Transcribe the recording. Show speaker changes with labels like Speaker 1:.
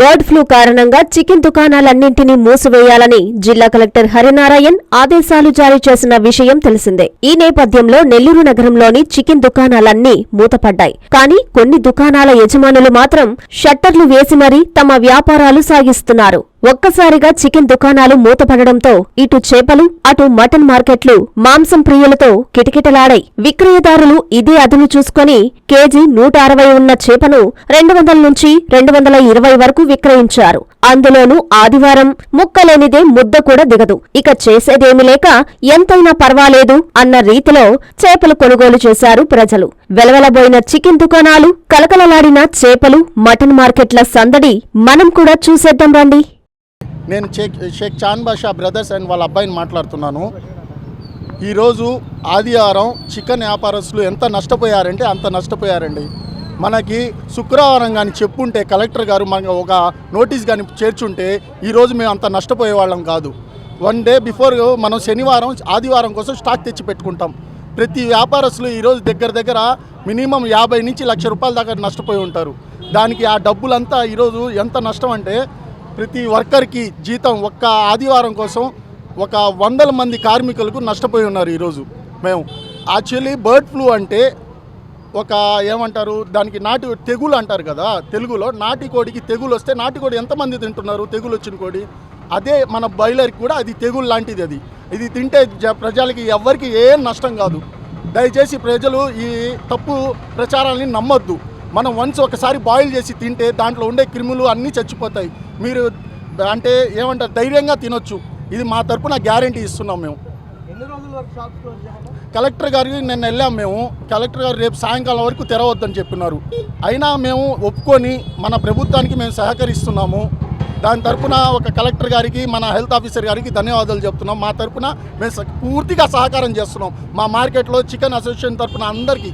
Speaker 1: Bird flu కారణంగా chicken దుకాణాలన్నింటినీ మూసివేయాలని జిల్లా కలెక్టర్ హరినారాయణ్ ఆదేశాలు జారీ చేసిన విషయం తెలిసిందే. ఈ నేపథ్యంలో నెల్లూరు నగరంలోని చికెన్ దుకాణాలన్నీ మూతపడ్డాయి. కానీ కొన్ని దుకాణాల యజమానులు మాత్రం షట్టర్లు వేసి మరీ తమ వ్యాపారాలు సాగిస్తున్నారు. ఒక్కసారిగా చికెన్ దుకాణాలు మూతపడడంతో ఇటు చేపలు అటు మటన్ మార్కెట్లు మాంసం ప్రియులతో కిటకిటలాడాయి. విక్రయదారులు ఇదే అదును చూసుకొని కేజీ నూట అరవై ఉన్న చేపను రెండు వందల నుంచి రెండు వందల ఇరవై వరకు విక్రయించారు. అందులోనూ ఆదివారం ముక్కలేనిదే ముద్ద కూడా దిగదు. ఇక చేసేదేమీ లేక ఎంతైనా పర్వాలేదు అన్న రీతిలో చేపలు కొనుగోలు చేశారు ప్రజలు. వెలవెలబోయిన చికెన్ దుకాణాలు కలకలలాడిన చేపలు మటన్ మార్కెట్ల సందడి మనం కూడా చూసేద్దాం రండి.
Speaker 2: నేను షేక్ షేక్ చాన్ బాషా బ్రదర్స్ అండ్ వాళ్ళ అబ్బాయిని మాట్లాడుతున్నాను. ఈరోజు ఆదివారం చికెన్ వ్యాపారస్తులు ఎంత నష్టపోయారంటే అంత నష్టపోయారండి. మనకి శుక్రవారం కానీ చెప్పుంటే కలెక్టర్ గారు మన ఒక నోటీస్ కానీ చేర్చుంటే ఈరోజు మేము అంత నష్టపోయే వాళ్ళం కాదు. వన్ డే బిఫోర్ మనం శనివారం ఆదివారం కోసం స్టాక్ తెచ్చి పెట్టుకుంటాం. ప్రతి వ్యాపారస్తులు ఈరోజు దగ్గర దగ్గర మినిమం యాభై నుంచి లక్ష రూపాయల దాకా నష్టపోయి ఉంటారు. దానికి ఆ డబ్బులంతా ఈరోజు ఎంత నష్టం అంటే ప్రతి వర్కర్కి జీతం ఒక్క ఆదివారం కోసం ఒక వందల మంది కార్మికులకు నష్టపోయి ఉన్నారు ఈరోజు మేము. యాక్చువల్లీ బర్డ్ ఫ్లూ అంటే ఒక ఏమంటారు దానికి నాటి తెగులు అంటారు కదా తెలుగులో నాటి కోడికి తెగులు వస్తే నాటి కోడి ఎంతమంది తింటున్నారు తెగులు వచ్చిన కోడి? అదే మన బాయిలర్కి కూడా అది తెగులు లాంటిది అది. ఇది తింటే జ- ప్రజలకి ఎవరికి ఏం నష్టం కాదు. దయచేసి ప్రజలు ఈ తప్పు ప్రచారాన్ని నమ్మొద్దు. మనం వన్స్ ఒకసారి బాయిల్ చేసి తింటే దాంట్లో ఉండే క్రిములు అన్నీ చచ్చిపోతాయి. మీరు అంటే ఏమంటారు? ధైర్యంగా తినొచ్చు. ఇది మా తరపున గ్యారంటీ ఇస్తున్నాం మేము. కలెక్టర్ గారికి నిన్న వెళ్ళాం మేము. కలెక్టర్ గారు రేపు సాయంకాలం వరకు తెరవద్దని చెప్పినారు. అయినా మేము ఒప్పుకొని మన ప్రభుత్వానికి మేము సహకరిస్తున్నాము. దాని తరపున ఒక కలెక్టర్ గారికి మన హెల్త్ ఆఫీసర్ గారికి ధన్యవాదాలు చెప్తున్నాం. మా తరపున మేము పూర్తిగా సహకారం చేస్తున్నాం. మా మార్కెట్లో చికెన్ అసోసియేషన్ తరపున అందరికీ.